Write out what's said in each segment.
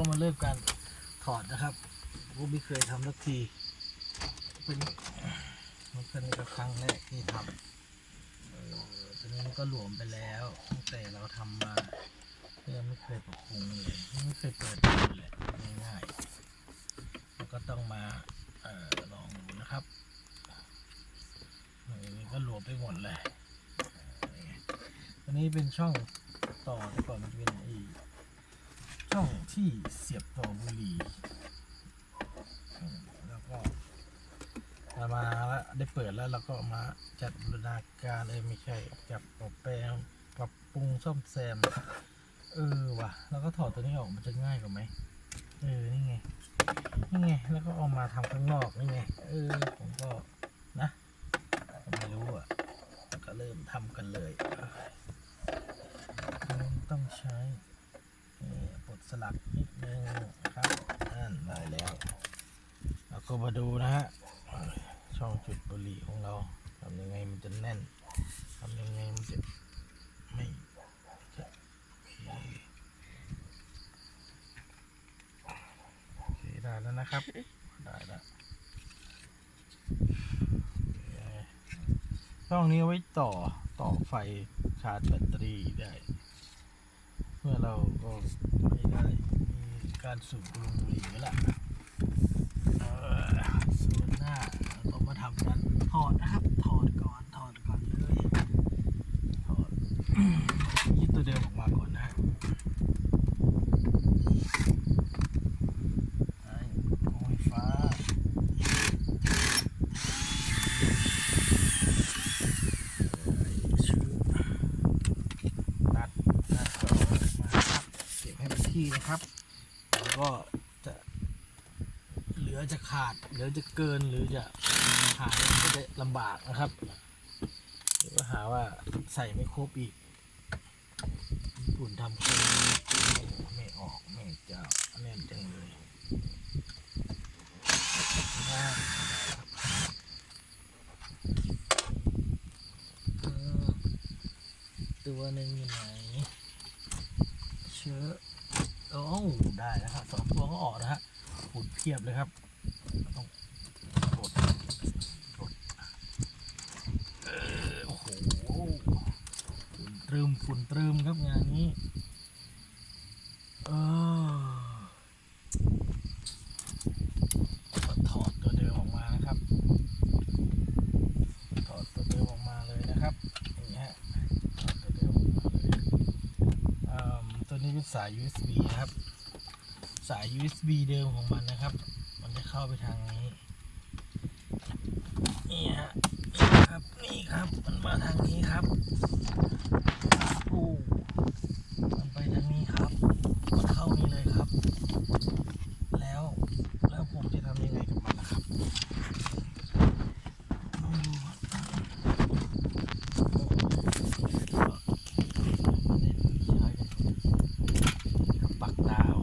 ก็มาเริ่มการถอดนะครับผมไม่เคยทำสักที เป็นมันเป็นก็ครั้งแรกที่ทำตอนนี้มันก็หลวมไปแล้วตั้งแต่เราทำมาก็ยังไม่เคยปรับปรุงเลยไม่เคยเปิดดูเลยง่ายๆแล้วก็ต้องมาออลองดูนะครับนนี้ก็หลวมไปหมดเลยอันนี้เป็นช่องต่อแต่ก่อนมันเป็นอ้ช่อง ที่เสียบต่อบุหรี่แล้วก็มาแล้วได้เปิดแล้วเราก็มาจัดบูรณาการเออไม่ใช่จับปรับแปลงปรับปรุงซ่อมแซม เออว่ะ แล้วก็ถอดตัวนี้ออกมันจะง่ายกว่าไหมเออนี่ไงนี่ไงแล้วก็เอามาทำข้างนอกนี่ไงเออผมก็นะไม่รู้อะก็เริ่มทำกันเลย ต้องใช้ สลักนิดนึงครับนั่นได้แล้วแล้วก็มาดูนะฮะช่องจุดบุหรี่ของเราทำยังไงมันจะแน่นทำยังไงมันจะไม่จะโอเคได้แล้วนะครับ ได้แล้วช่องนี้ไว้ต่อต่อไฟชาร์จแบตเตอรี่ได้ เมื่อเราก็ไม่ได้มีการสูบบุหรี่แล้วส่วนหน้าเราก็มาทำกันถอดนะครับถอดก่อนถอดก่อนเลยถอดยึดตัวเดิมออกมาก่อนนะฮะไอ้กองไฟฟ้าไอ้ชื่อตัดหน้าจอออกมาครับเก็บให้เป็ นที่นะครับแล้วก็จะเหลือจะขาดเหลือจะเกินหรือจะหายก็จะลำบากนะครับหรือว่าหาว่าใส่ไม่ครบอีกญี่ปุ่นทำคนไม่ออกไม่เจ้าแน่นจังเลยตัวหนึ่งอยู่ไหน เชื้อโอ้ ได้แล้วครับสองตัวก็ออกนะฮะฝุ่นเพียบเลยครับต้องกดกดโอ้โหฝุ่นตรึมฝุ่นตรึมครับงานนี้เออถอดตัวเดิมออกมานะครับถอดตัวเดิมออกมาเลยนะครับอย่างนี้ฮะถอดตัวเดิมออกมาเลยตัวนี้เป็นสาย USB นะครับ สาย USB เดิมของมันนะครับ มันจะเข้าไปทางนี้ นี่ฮะนี่ครับ นี่ครับ มันมาทางนี้ครับโอ้มันไปทางนี้ครับ มันเข้านี่เลยครับ แล้ว แล้วผมจะทำยังไงกับมันนะครับลองดูก่อนไม่ได้ใช้กับปักดาว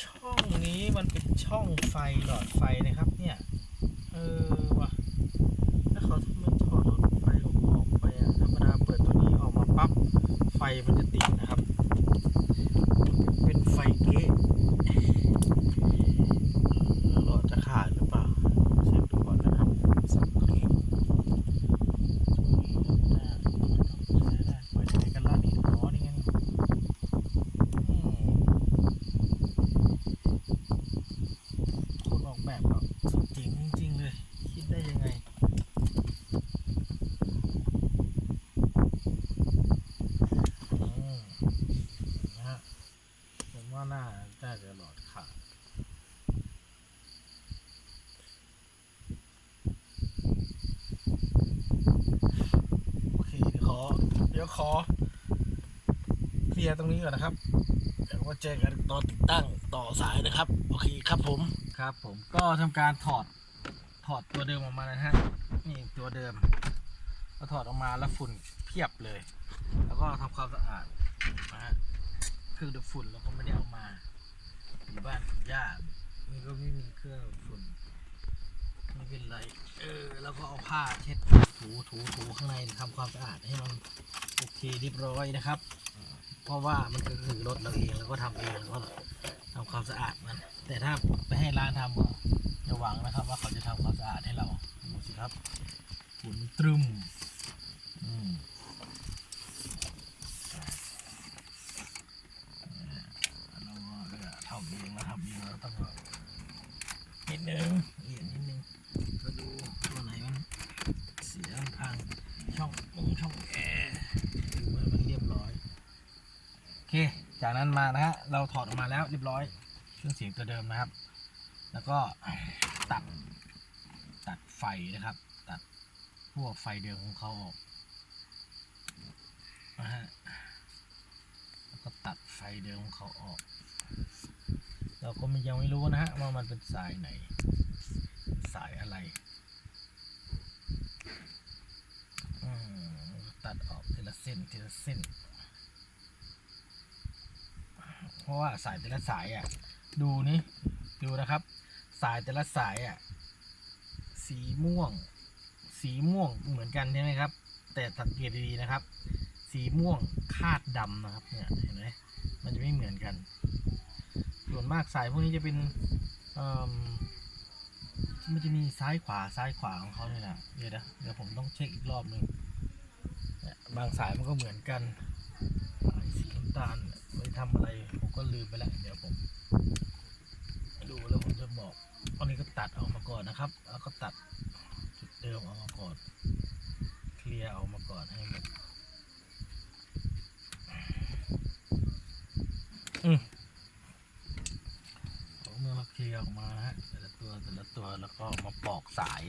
ช่อง นี้มันเป็นช่องไฟหลอดไฟนะครับ เนี่ย เออว่ะถ้าเขาทำมันถอดหลอดไฟออกไปอะธรรมดาเปิดตัวนี้ออกมาปั๊บไฟมันจะติดนะครับ เป็นไฟเกะหลอดจะขาดหรือเปล่า เช็คดูก่อนนะครับสักครู่ตรงนี้ธรรมดาใช้ได้เปิดยังไงกันล่ะนี่อ๋อนี่ไงอืม คนออกแบบแบบสุดจริงจริงๆเลย คิดได้ยังไง อืมนะฮะผมว่าน่าน่าจะหลอดขาดโอเค เดี๋ยวขอ เดี๋ ยวขอเคลียร์ตรงนี้ก่อนนะครับเดี๋ยวมาเจอกันตอนติดตั้งต่อสายนะครับ โอเคครับผมครับ ผมก็ทำการถอดถอดตัวเดิมออกมานะฮะนี่ตัวเดิมก็ถอดออกมาแล้วฝุ่นเพียบเลย แล้วก็ทำความสะอาดนะฮะเครื่องดูดฝุ่นเราก็ไม่ได้เอามาอยู่บ้านคุณย่านี่ก็ไม่มีเครื่องฝุ่น ไม่เป็นไร เออ แล้วก็เอาผ้าเช็ดถูถูถูข้างในทำความสะอาดให้มันโอเคเรียบร้อยนะครับ เพราะว่ามันก็คือรถเราเองแล้วก็ทำเองแล้วก็ทำความสะอาดมัน แต่ถ้าไปให้ร้านทำก็อย่าหวังนะครับ ว่าเขาจะทำความสะอาดให้เราดูสิครับฝุ่นตรึมอืมเราก็เออทำเองแล้วทำเองแล้วต้อง นิดนึงละเอียดนิดนึงก็ดูตัวไหนมันเสียพังช่องมงช่องแอร์ดูให้มันเรียบร้อยโอเค จากนั้นมานะฮะเราถอดออกมาแล้วเรียบร้อยเครื่องเสียงตัวเดิมนะครับ แล้วก็ตัดตัดไฟนะครับ ตัดพวกไฟเดิมของเขาออกนะฮะแล้วก็ตัดไฟเดิมของเขาออก เราก็ยังไม่รู้นะฮะว่ามันเป็นสายไหน สายอะไรตัดออกทีละเส้นทีละเส้น เพราะว่าสายแต่ละสายอะ ดูนี่ดูนะครับ สายแต่ละสายอะ สีม่วง สีม่วงเหมือนกันใช่ไหมครับ แต่สังเกตดีๆนะครับ สีม่วงคาดดำนะครับเนี่ยเห็นไหมมันจะไม่เหมือนกัน ส่วนมากสายพวกนี้จะเป็นอืมมันจะมีซ้ายขวาซ้ายขวาของเขาเนี่ยนะเดี๋ยวนะเดี๋ยวผมต้องเช็คอีกรอบหนึ่งบางสายมันก็เหมือนกันสายสีน้ำตาลเนี่ยไว้ทำอะไรผมก็ลืมไปแล้วเดี๋ยวผม ดูแล้วผมจะบอกอันนี้ก็ตัดออกมาก่อนนะครับ แล้วก็ตัดจุดเดิมออกมาก่อน เคลียร์ออกมาก่อนให้หมดอืมเมื่อเราเคลียร์ออกมานะฮะ แต่ละตัวแต่ละตัวแล้วก็มาปอกสาย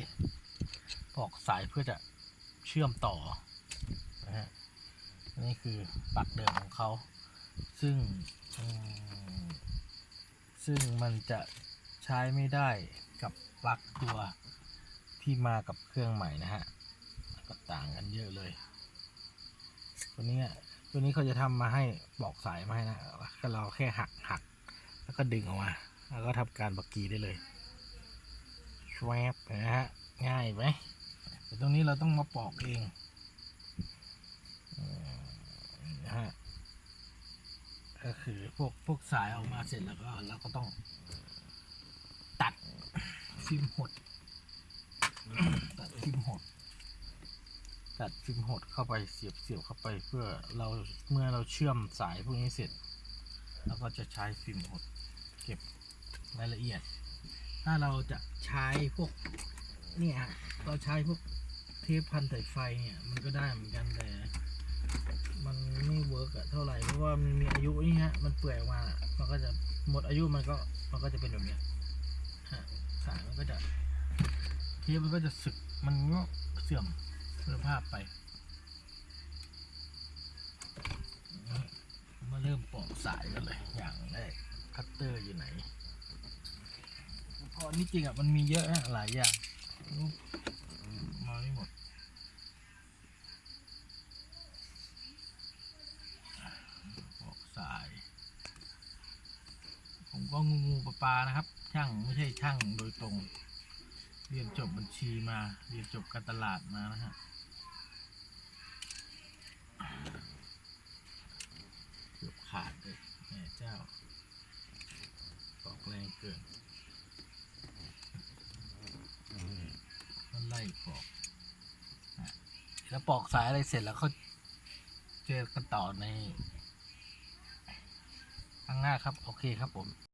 ปอกสายเพื่อจะเชื่อมต่อนะฮะนี่คือปลักเดิมของเขา ซึ่งซึ่งมันจะใช้ไม่ได้กับปลั๊กตัวที่มากับเครื่องใหม่นะฮะก็ต่างกันเยอะเลย ตัวนี้ตัวนี้เขาจะทำมาให้บอกสายมาให้นะก็เราแค่หักหักแล้วก็ดึงออกมา แล้วก็ทำการบักกีได้เลย ชวบนะฮะง่ายไหมแต่ตรงนี้เราต้องมาปอกเองนะฮะก็คือพวกพวกสายออกมาเสร็จแล้วก็เราก็ต้องตัดฟิล์มหด ตัดฟิล์มหด ตัดฟิล์มหดเข้าไปเสียบเสียบเข้าไปเพื่อเราเมื่อเราเชื่อมสายพวกนี้เสร็จเราก็จะใช้ฟิล์มหด เก็บรายละเอียด ถ้าเราจะใช้พวกเนี่ยฮะเราใช้พวกเทปพันสายไฟเนี่ย มันก็ได้เหมือนกันแต่ มันไม่เวิร์กอะเท่าไหร่เพราะว่ามันมีอายุนี่ฮะมันเปื่อยออกมามันก็จะหมดอายุมันก็มันก็จะเป็นแบบเนี้ยฮะสายมันก็จะเทปมันก็จะสึกมันก็เสื่อมคุณภาพไปมาเริ่มปอกสายกันเลยอย่างแรกคัตเตอร์อยู่ไหน อุปกรนี่จริงอะมันมีเยอะนะหลายอย่างมาไม่หมดปอกสาย ผมก็งูงูปลาปลานะครับ ช่างไม่ใช่ช่างโดยตรง เรียนจบบัญชีมา เรียนจบการตลาดมานะฮะเกือบขาดเลยแม่เจ้าปอกแรงเกิน อยปอกแล้วปอกสายอะไรเสร็จแล้วเขาเจอกันต่อในข้างหน้าครับ โอเคครับผม